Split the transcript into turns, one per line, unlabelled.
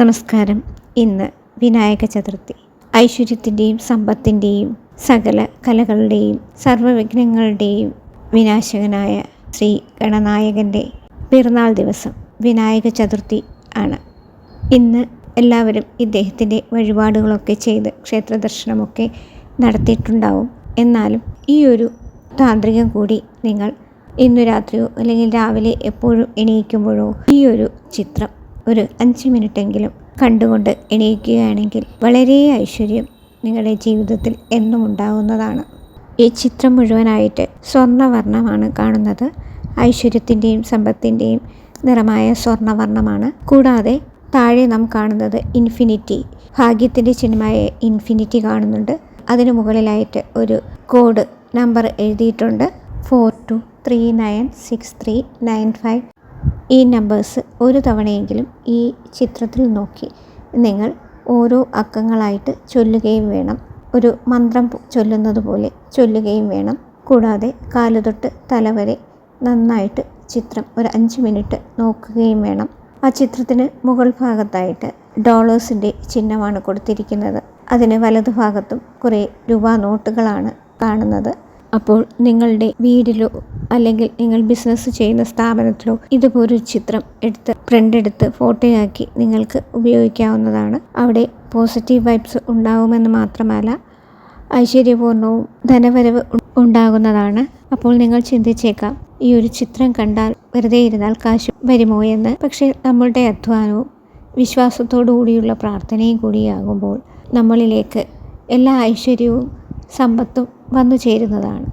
നമസ്കാരം. ഇന്ന് വിനായക ചതുർത്ഥി. ഐശ്വര്യത്തിന്റെയും സമ്പത്തിന്റെയും സകല കലകളുടെയും സർവവിഘ്നങ്ങളുടെയും വിനാശകനായ ശ്രീ ഗണനായകന്റെ പിറന്നാൾ ദിവസം വിനായക ചതുർത്ഥി ആണ്. ഇന്ന് എല്ലാവരും ഇദ്ദേഹത്തിന്റെ വഴിപാടുകളൊക്കെ ചെയ്ത് ക്ഷേത്ര ദർശനമൊക്കെ നടത്തിയിട്ടുണ്ടാവും. എന്നാലും ഈ ഒരു താന്ത്രികം കൂടി നിങ്ങൾ ഇന്നു രാത്രിയോ അല്ലെങ്കിൽ രാവിലെ എപ്പോഴും എണീക്കുമ്പോഴോ ഈ ഒരു ചിത്രം ഒരു അഞ്ച് മിനിറ്റെങ്കിലും കണ്ടുകൊണ്ട് എണീക്കുകയാണെങ്കിൽ വളരെ ഐശ്വര്യം നിങ്ങളുടെ ജീവിതത്തിൽ എന്നും ഉണ്ടാകുന്നതാണ് ഈ ചിത്രം മുഴുവനായിട്ട് സ്വർണവർണമാണ് കാണുന്നത്. ഐശ്വര്യത്തിന്റെയും സമ്പത്തിന്റെയും നിറമായ സ്വർണവർണമാണ് കൂടാതെ താഴെ നാം കാണുന്നത് ഇൻഫിനിറ്റി. ഭാഗ്യത്തിന്റെ ചിഹ്നമായ ഇൻഫിനിറ്റി കാണുന്നുണ്ട്. അതിനു മുകളിലായിട്ട് ഒരു കോഡ് നമ്പർ എഴുതിയിട്ടുണ്ട്. Four two three nine six three nine five ഈ നമ്പേഴ്സ് ഒരു തവണയെങ്കിലും ഈ ചിത്രത്തിൽ നോക്കി. നിങ്ങൾ ഓരോ അക്കങ്ങളായിട്ട് ചൊല്ലുകയും വേണം. ഒരു മന്ത്രം ചൊല്ലുന്നത് പോലെ ചൊല്ലുകയും വേണം. കൂടാതെ കാലുതൊട്ട് തല വരെ നന്നായിട്ട് ചിത്രം ഒരു അഞ്ച് മിനിറ്റ് നോക്കുകയും വേണം. ആ ചിത്രത്തിന് മുകൾ ഭാഗത്തായിട്ട് ഡോളേഴ്സിന്റെ ചിഹ്നമാണ് കൊടുത്തിരിക്കുന്നത്. അതിന് വലതുഭാഗത്തും കുറേ രൂപ നോട്ടുകളാണ് കാണുന്നത്. അപ്പോൾ നിങ്ങളുടെ വീടിലോ അല്ലെങ്കിൽ നിങ്ങൾ ബിസിനസ് ചെയ്യുന്ന സ്ഥാപനത്തിലോ ഇതുപോലൊരു ചിത്രം എടുത്ത് പ്രിന്റ് എടുത്ത് ഫോട്ടോയാക്കി നിങ്ങൾക്ക് ഉപയോഗിക്കാവുന്നതാണ്. അവിടെ പോസിറ്റീവ് വൈബ്സ് ഉണ്ടാവുമെന്ന് മാത്രമല്ല ഐശ്വര്യപൂർണവും ധനവരവ് ഉണ്ടാകുന്നതാണ്. അപ്പോൾ നിങ്ങൾ ചിന്തിച്ചേക്കാം ഈ ഒരു ചിത്രം കണ്ടാൽ വെറുതെ ഇരുന്നാൽ കാശ് വരുമോ എന്ന്. പക്ഷേ നമ്മളുടെ അധ്വാനവും വിശ്വാസത്തോടു കൂടിയുള്ള പ്രാർത്ഥനയും കൂടിയാകുമ്പോൾ നമ്മളിലേക്ക് എല്ലാ ഐശ്വര്യവും സമ്പത്തും വന്നു ചേരുന്നതാണ്.